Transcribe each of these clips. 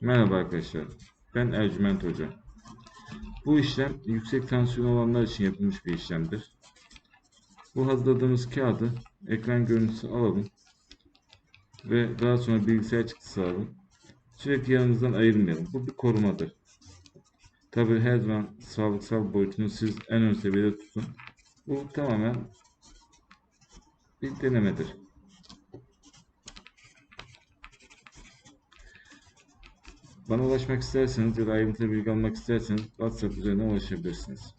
Merhaba arkadaşlar. Ben Ercüment Hoca. Bu işlem yüksek tansiyon olanlar için yapılmış bir işlemdir. Bu hazırladığımız kağıdı ekran görüntüsü alalım ve daha sonra bilgisayar çıktısı alalım. Sürekli yanımızdan ayırmayalım. Bu bir korumadır. Tabi her zaman sağlıksal boyutunu siz en ön seviyede tutun. Bu tamamen bir denemedir. Bana ulaşmak isterseniz ya da ayrıntılı bilgi almak isterseniz WhatsApp üzerinden ulaşabilirsiniz.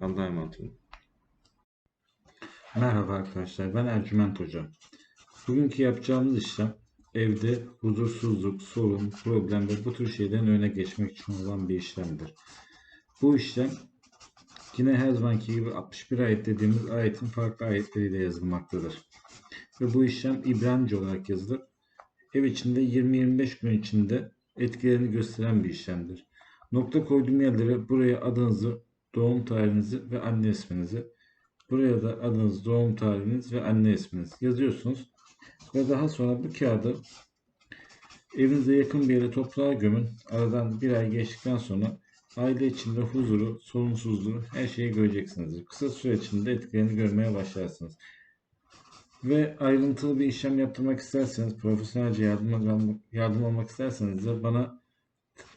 Allah'a emanet olun. Merhaba arkadaşlar, ben Ercüment Hoca. Bugünkü yapacağımız işlem evde huzursuzluk, sorun, problem ve bu tür şeylerin önüne geçmek için olan bir işlemdir. Bu işlem yine her zamanki gibi 61 ayet dediğimiz ayetin farklı ayetleriyle yazılmaktadır. Ve bu işlem İbranice olarak yazılır. Ev içinde 20-25 gün içinde etkilerini gösteren bir işlemdir. Nokta koyduğum yerlere buraya adınızı, doğum tarihinizi ve anne isminizi Buraya da adınız, doğum tarihiniz ve anne isminiz yazıyorsunuz. Ve daha sonra bu kağıdı evinize yakın bir yere toprağa gömün. Aradan bir ay geçtikten sonra aile içinde huzuru, sorunsuzluğu her şeyi göreceksiniz. Kısa süre içinde etkilerini görmeye başlarsınız. Ve ayrıntılı bir işlem yaptırmak isterseniz, profesyonelce yardım, yardım almak isterseniz de bana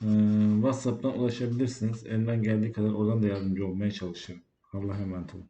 e, WhatsApp'tan ulaşabilirsiniz. Elimden geldiği kadar oradan da yardımcı olmaya çalışırım. Allah'a emanet olun.